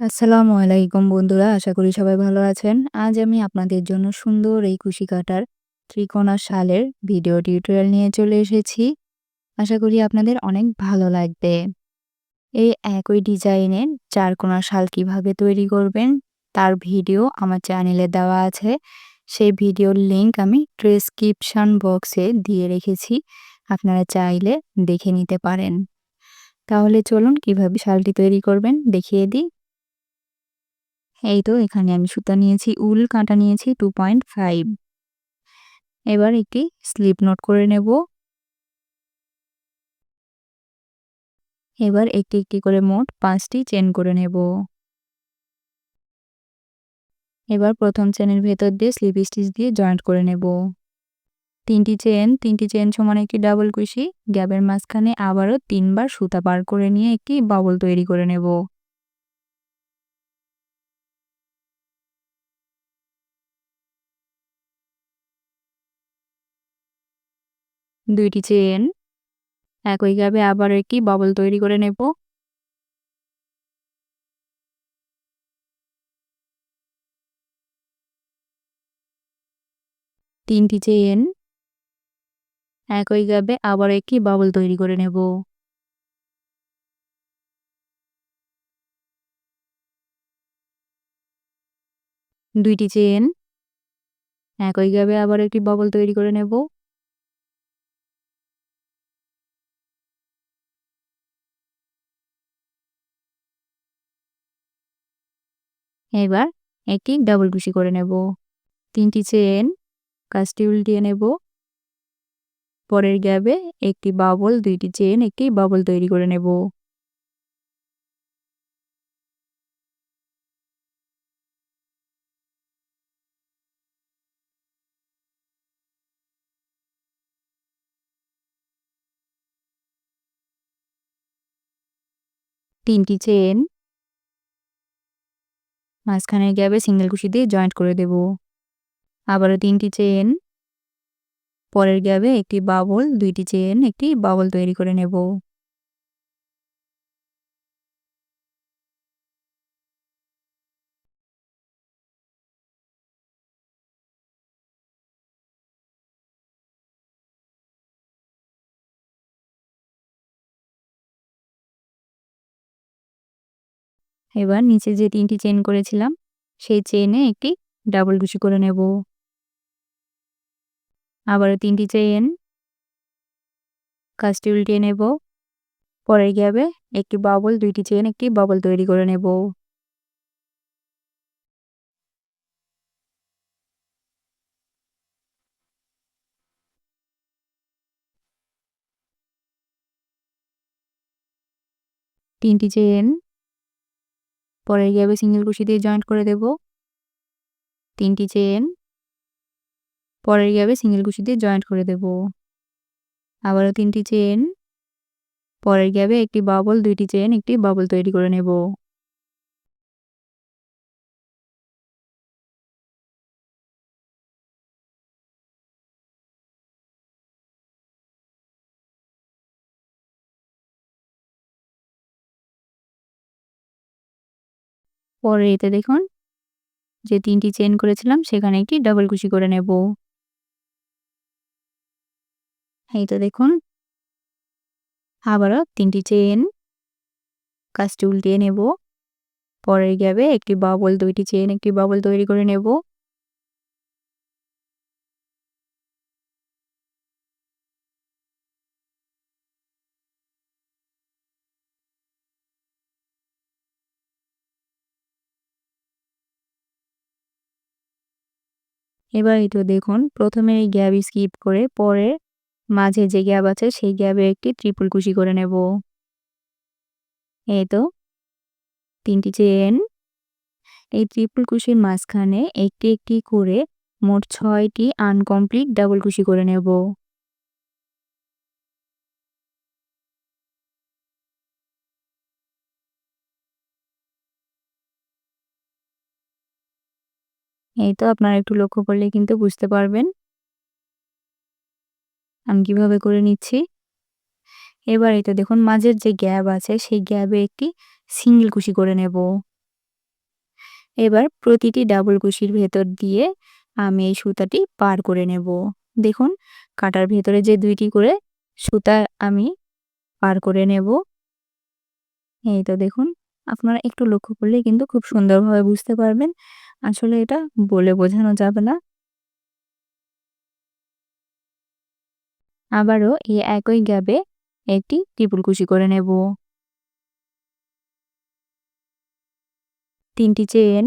আসসালামু আলাইকুম বন্ধুরা, আশা করি সবাই ভালো আছেন। আজ আমি আপনাদের জন্য সুন্দর এই কুশি কাটার ত্রিকোণা শালের ভিডিও টিউটোরিয়াল নিয়ে চলে এসেছি। আশা করি আপনাদের অনেক ভালো লাগবে। এই একই ডিজাইনের চারকোনা শাল কীভাবে তৈরি করবেন, তার ভিডিও আমার চ্যানেলে দেওয়া আছে। সেই ভিডিওর লিংক আমি ডেসক্রিপশন বক্সে দিয়ে রেখেছি, আপনারা চাইলে দেখে নিতে পারেন। তাহলে চলুন কীভাবে শালটি তৈরি করবেন দেখিয়ে দিই। এই তো এখানে আমি সুতা নিয়েছি, উল কাঁটা নিয়েছি টু পয়েন্ট ফাইভ এবার একটি স্লিপ নোট করে নেব। এবার একটি একটি করে মোট পাঁচটি চেন করে নেব। এবার প্রথম চেনের ভেতর দিয়ে স্লিপ স্টিচ দিয়ে জয়েন্ট করে নেব। তিনটি চেন তিনটি চেন সমান একটি ডাবল কুশি। গ্যাপের মাঝখানে আবারও তিনবার সুতা পার করে নিয়ে একটি বাবল তৈরি করে নেব। দুইটি চেন একইভাবে আবার একটি বাবল তৈরি করে নেব। তিনটি চেন একইভাবে আবার একটি বাবল তৈরি করে নেব। দুইটি চেন একইভাবে আবার একটি বাবল তৈরি করে নেব। এবার একটি ডাবল কুশি করে নেব। তিনটি চেন কাজটি উল্টিয়ে নেব। পরের গ্যাবে একটি বাবল দুইটি চেন একটি বাবল তৈরি করে নেব। তিনটি চেন মাঝখানের গ্যাবে সিঙ্গেল কুশি দিয়ে জয়েন্ট করে দেব। আবারও তিনটি চেন পরের গ্যাবে একটি বাবল, দুইটি চেন একটি বাবল তৈরি করে নেব। এবার নিচে যে তিনটি চেন করেছিলাম, সেই চেনে একটি ডাবল কুশি করে নেব। আবারও তিনটি চেন কাজটি উল্টিয়ে নেব। পরে গ্যাবে একটি বাবল দুইটি চেন একটি বাবল তৈরি করে নেব। তিনটি চেন পরের গ্যাবে সিঙ্গেল কুশি দিয়ে জয়েন্ট করে দেব। তিনটি চেন পরের গ্যাবে সিঙ্গেল কুশি দিয়ে জয়েন্ট করে দেব। আবারও তিনটি চেন পরের গ্যাবে একটি বাবল দুইটি চেন একটি বাবল তৈরি করে নেব। পরে এতে দেখুন যে তিনটি চেন করেছিলাম, সেখানে একটি ডাবল কুচি করে নেব। এই তো দেখুন, আবারও তিনটি চেন কাজটি উল্টিয়ে নেব। পরের গ্যাবে একটি বাবল দুইটি চেন একটি বাবল তৈরি করে নেব। এবার এই তো দেখুন, প্রথমে এই গ্যাপ স্কিপ করে পরে মাঝে যে গ্যাপ আছে, সেই গ্যাপে একটি ট্রিপল কুশি করে নেব। এই তো, তিনটি চেন এই ট্রিপল কুশির মাঝখানে একটি একটি করে মোট ছয়টি আনকমপ্লিট ডাবল কুশি করে নেব। এই তো আপনারা একটু লক্ষ্য করলে কিন্তু বুঝতে পারবেন। আমি কীভাবে করে নিচ্ছি? এবার এই তো দেখুন, মাঝের যে গ্যাপ আছে, সেই গ্যাপে একটি সিঙ্গেল কুশি করে নেব। এবার প্রতিটি ডাবল কুশির ভেতর দিয়ে আমি এই সুতাটি পার করে নেব। দেখুন, কাটার ভেতরে যে দুইটি করে সুতা আমি পার করে নেব। এই তো দেখুন, আপনারা একটু লক্ষ্য করলে কিন্তু খুব সুন্দরভাবে বুঝতে পারবেন। আসলে এটা বলে বোঝানো যাবে না। আবারও এই একই গ্যাপে একটি ত্রিপুল কুশি করে নেব। তিনটি চেন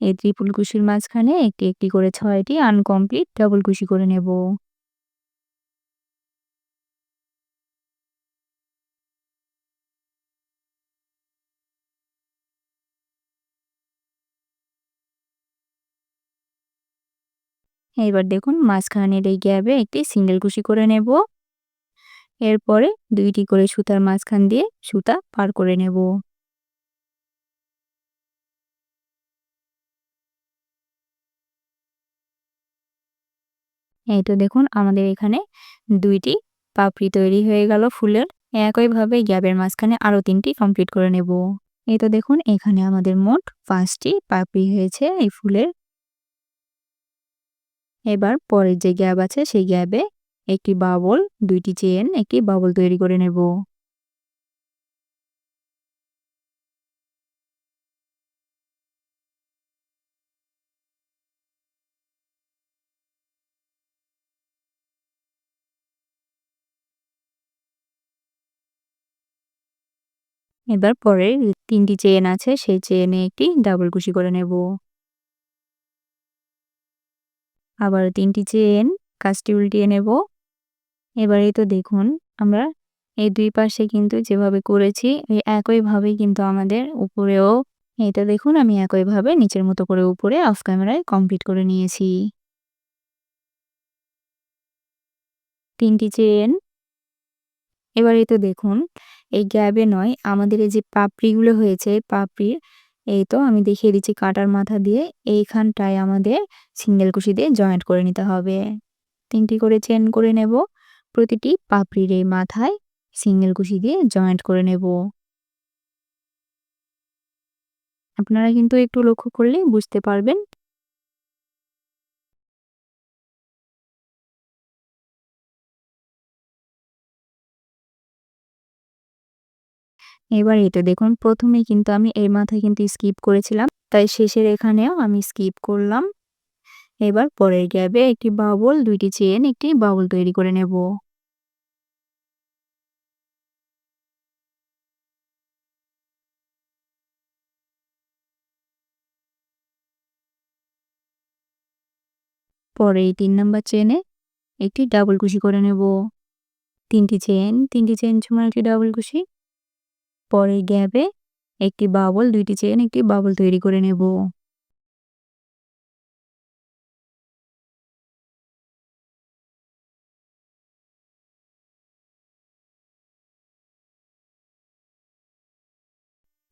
এই ত্রিপুল কুশির মাঝখানে একটি একটি করে ছয়টি আনকমপ্লিট ডাবল কুশি করে নেব। এবার দেখুন মাঝখানের এই গ্যাপে একটি সিঙ্গেল কুশি করে নেব। এরপরে দুইটি করে সুতার মাঝখান দিয়ে সুতা পার করে নেব। এই তো দেখুন আমাদের এখানে দুইটি পাপড়ি তৈরি হয়ে গেল ফুলের। একইভাবে গ্যাপের মাঝখানে আরও তিনটি কমপ্লিট করে নেব। এই তো দেখুন এখানে আমাদের মোট পাঁচটি পাপড়ি হয়েছে এই ফুলের। এবার পরের যে গ্যাপ আছে, সেই গ্যাপে একটি বাবল, দুইটি চেন একটি বাবল তৈরি করে নেব। এবার পরে তিনটি চেন আছে, সেই চেনে একটি ডাবল কুশি করে নেব। আবার তিনটি চেন কাজটি উল্টিয়ে নেব। এবারে তো দেখুন, আমরা এই দুই পাশে কিন্তু যেভাবে করেছি, এই একইভাবেই কিন্তু আমাদের উপরেও এটা দেখুন, আমি একইভাবে নিচের মতো করে উপরে অফ ক্যামেরায় কমপ্লিট করে নিয়েছি। তিনটি চেন এবারে তো দেখুন, এই গ্যাবে নয়, আমাদের এই যে পাপড়িগুলো হয়েছে, পাপড়ির এই তো আমি দেখিয়ে দিচ্ছি কাটার মাথা দিয়ে। এইখানটায় আমাদের সিঙ্গেল কুশি দিয়ে জয়েন্ট করে নিতে হবে। তিনটি করে চেন করে নেব। প্রতিটি পাপড়ির এই মাথায় সিঙ্গেল কুশি দিয়ে জয়েন্ট করে নেব। আপনারা কিন্তু একটু লক্ষ্য করলে বুঝতে পারবেন এবার এটা দেখুন, প্রথমেই কিন্তু আমি এর মাথায় কিন্তু স্কিপ করেছিলাম, তাই শেষের এখানেও আমি স্কিপ করলাম। এবার পরের গ্যাবে একটি বাবল দুইটি চেন একটি বাবল তৈরি করে নেব। পরে এই তিন নাম্বার চেনে একটি ডাবল কুশি করে নেব। তিনটি চেন তিনটি চেন সময় একটি ডাবল কুশি। পরের গ্যাপে একটি বাবল দুইটি চেন একটি বাবল তৈরি করে নেব।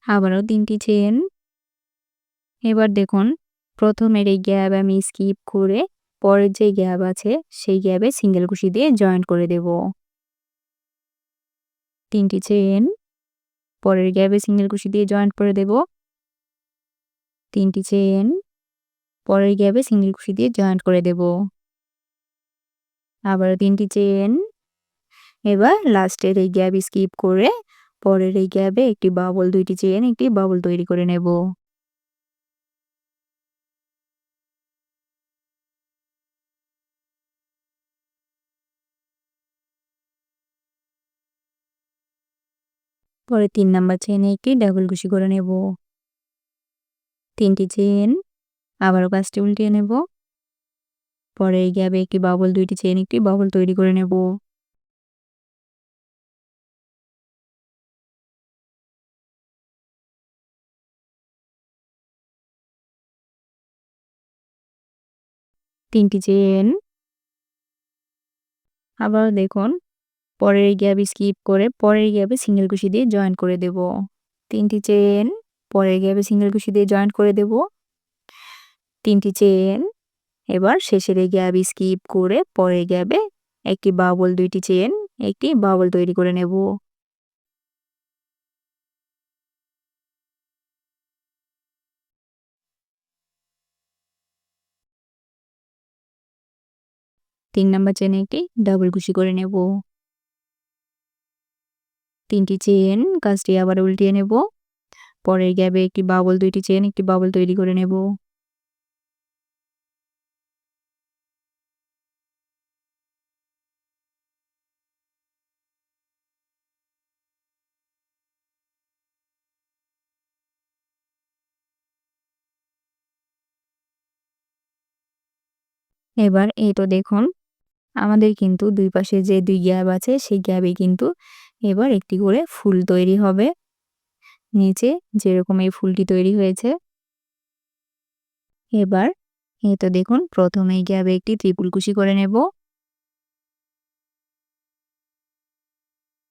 আবারও তিনটি চেন এবার দেখুন, প্রথমের এই গ্যাপ আমি স্কিপ করে পরের যে গ্যাপ আছে, সেই গ্যাপে সিঙ্গেল কুশি দিয়ে জয়েন্ট করে দেব। তিনটি চেন পরের গ্যাপে সিঙ্গেল কুশি দিয়ে জয়েন্ট করে দেব। তিনটি চেন পরের গ্যাপে সিঙ্গেল কুশি দিয়ে জয়েন্ট করে দেব। আবার তিনটি চেন এবার লাস্টের এই গ্যাপ স্কিপ করে পরের এই গ্যাপে একটি বাবল দুইটি চেন একটি বাবল তৈরি করে নেব। পরে তিন নাম্বার চেনে একটি ডাবল কুশি করে নেব। তিনটি চেন আবারও কাজটি উল্টিয়ে নেব। পরে এই গ্যাপে একটি বাবল দুইটি চেন একটি বাবল তৈরি করে নেব। তিনটি চেন আবার দেখুন পরের গ্যাপ স্কিপ করে পরের গ্যাপে সিঙ্গেল কুশি দিয়ে জয়েন করে দেব। তিনটি চেন পরের গ্যাপে সিঙ্গেল কুশি দিয়ে জয়েন করে দেব। তিনটি চেন এবার শেষের গ্যাপ স্কিপ করে পরের গ্যাপে একটি বাবল, দুইটি চেন একটি বাবল তৈরি করে নেব। তিন নম্বর চেনে একটি ডাবল কুশি করে নেব। তিনটি চেন কাজটি আবার উল্টিয়ে নেব। পরের গ্যাপে একটি বাবল দুইটি চেন একটি বাবল তৈরি করে নেব। এবার এই তো দেখুন, আমাদের কিন্তু দুই পাশে যে দুই গ্যাপ আছে, সেই গ্যাপে কিন্তু এবার একটি করে ফুল তৈরি হবে। নিচে যেরকম এই ফুলটি তৈরি হয়েছে। এবার এ তো দেখুন প্রথমে এই গ্যাপে একটি ত্রিপুল কুশি করে নেব।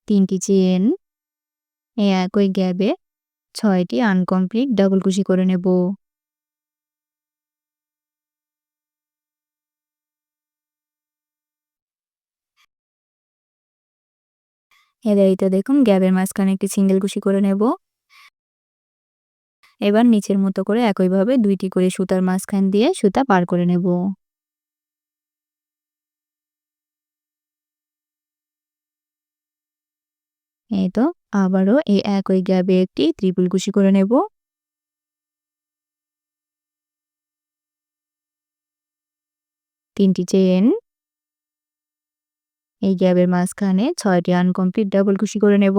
তিনটি চেন এই একই গ্যাবে ছয়টি আনকমপ্লিট ডাবল কুশি করে নেব। এইটা দেখুন, গ্যাপের মাঝখানে একটি সিঙ্গেল কুশি করে নেব। এবার নিচের মতো করে একইভাবে দুইটি করে সুতার মাঝখান দিয়ে সুতা পার করে নেব। এই তো, আবারও এই একই গ্যাপে একটি ত্রিপুল কুশি করে নেব। তিনটি চেন এই গ্যাপের মাঝখানে ছয়টি আনকমপ্লিট ডাবল কুশি করে নেব।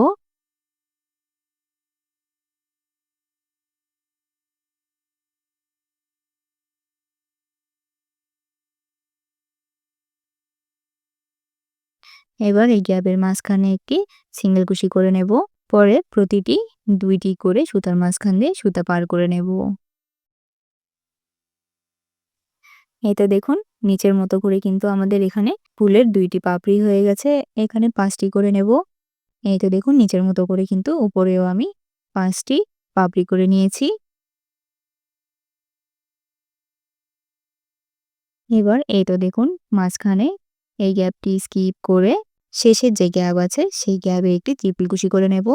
এবার এই গ্যাপের মাঝখানে একটি সিঙ্গেল কুশি করে নেব। পরে প্রতিটি দুইটি করে সুতার মাঝখান দিয়ে সুতা পার করে নেব। এটা দেখুন, নিচের মতো করে কিন্তু আমাদের এখানে ফুলের দুইটি পাপড়ি হয়ে গেছে। এখানে পাঁচটি করে নেব। এই তো দেখুন, নিচের মতো করে কিন্তু উপরেও আমি পাঁচটি পাপড়ি করে নিয়েছি। এবার এই তো দেখুন, মাঝখানে এই গ্যাপটি স্কিপ করে শেষের যে গ্যাপ আছে, সেই গ্যাপে একটি ত্রিপুল কুশি করে নেব।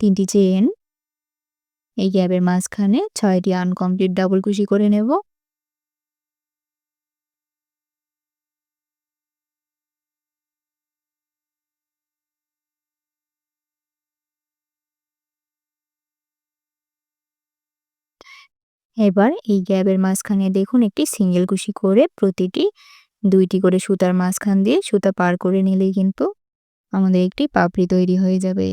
তিনটি চেন এই গ্যাপের মাঝখানে ছয়টি আনকমপ্লিট ডাবল কুশি করে নেব। এবার এই গ্যাপের মাঝখানে দেখুন একটি সিঙ্গেল কুশি করে প্রতিটি দুইটি করে সুতার মাঝখান দিয়ে সুতা পার করে নিলেই কিন্তু আমাদের একটি পাপড়ি তৈরি হয়ে যাবে।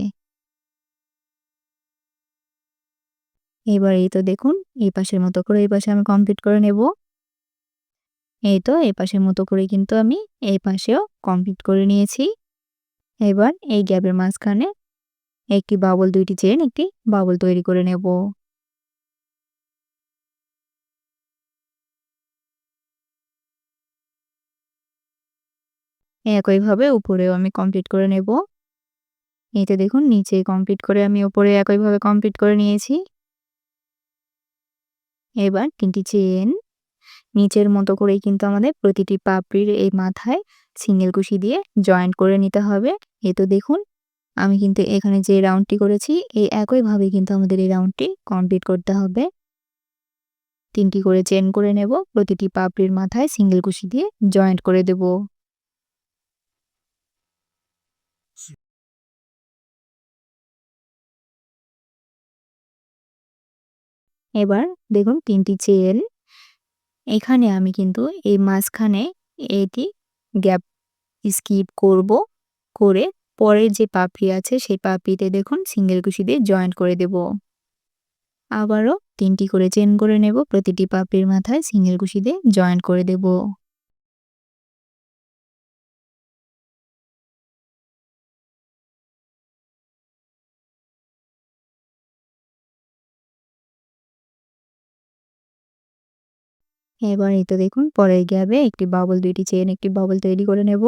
এবার এই তো দেখুন, এই পাশের মতো করে এই পাশে আমি কমপ্লিট করে নেব। এই তো এই পাশের মতো করে কিন্তু আমি এই পাশেও কমপ্লিট করে নিয়েছি। এবার এই গ্যাপের মাঝখানে একটি বাবল দুইটি চেন একটি বাবল তৈরি করে নেব। একইভাবে উপরেও আমি কমপ্লিট করে নেব। এই তো দেখুন, নিচে কমপ্লিট করে আমি উপরে একইভাবে কমপ্লিট করে নিয়েছি। এবার তিনটি চেন। নিচের মতো করেই কিন্তু আমাদের প্রতিটি পাপড়ির এই মাথায় সিঙ্গেল কুশি দিয়ে জয়েন্ট করে নিতে হবে। এ তো দেখুন, আমি কিন্তু এখানে যে রাউন্ডটি করেছি, এই একইভাবে কিন্তু আমাদের এই রাউন্ডটি কমপ্লিট করতে হবে। তিনটি করে চেন করে নেব, প্রতিটি পাপড়ির মাথায় সিঙ্গেল কুশি দিয়ে জয়েন্ট করে দেব। এবার দেখুন তিনটি চেন এখানে আমি কিন্তু এই মাঝখানে এটি গ্যাপ স্কিপ করব করে পরের যে পাপড়ি আছে সেই পাপড়িতে দেখুন সিঙ্গেল কুশি দিয়ে জয়েন্ট করে দেব। আবারও তিনটি করে চেন করে নেব, প্রতিটি পাপড়ির মাথায় সিঙ্গেল কুশি দিয়ে জয়েন্ট করে দেব। এবার এই তো দেখুন, পরের গ্যাপে একটি বাবল দুইটি চেন একটি বাবল তৈরি করে নেব।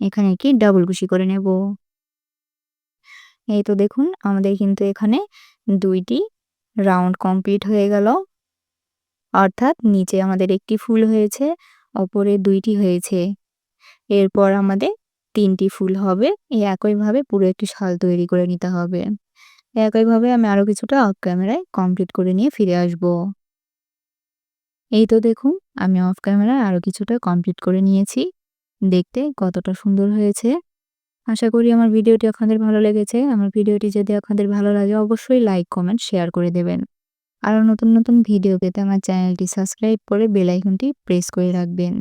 এখানে কি ডাবল কুশি করে নেব। এই তো দেখুন, আমাদের কিন্তু এখানে দুইটি রাউন্ড কমপ্লিট হয়ে গেল। অর্থাৎ নিচে আমাদের একটি ফুল হয়েছে। ওপরে দুইটি হয়েছে। এরপর আমাদের তিনটি ফুল হবে। এই একইভাবে পুরো একটি শাল তৈরি করে নিতে হবে। একইভাবে আমি আরও কিছুটা অফ ক্যামেরায় কমপ্লিট করে নিয়ে ফিরে আসব। এই তো দেখুন, আমি অফ ক্যামেরায় আরও কিছুটা কমপ্লিট করে নিয়েছি। দেখতে কতটা সুন্দর হয়েছে। আশা করি আমার ভিডিওটি আপনাদের ভালো লেগেছে। আমার ভিডিওটি যদি আপনাদের ভালো লাগে, অবশ্যই লাইক কমেন্ট শেয়ার করে দেবেন। আরও নতুন নতুন ভিডিও পেতে আমার চ্যানেলটি সাবস্ক্রাইব করে বেল আইকনটি প্রেস করে রাখবেন।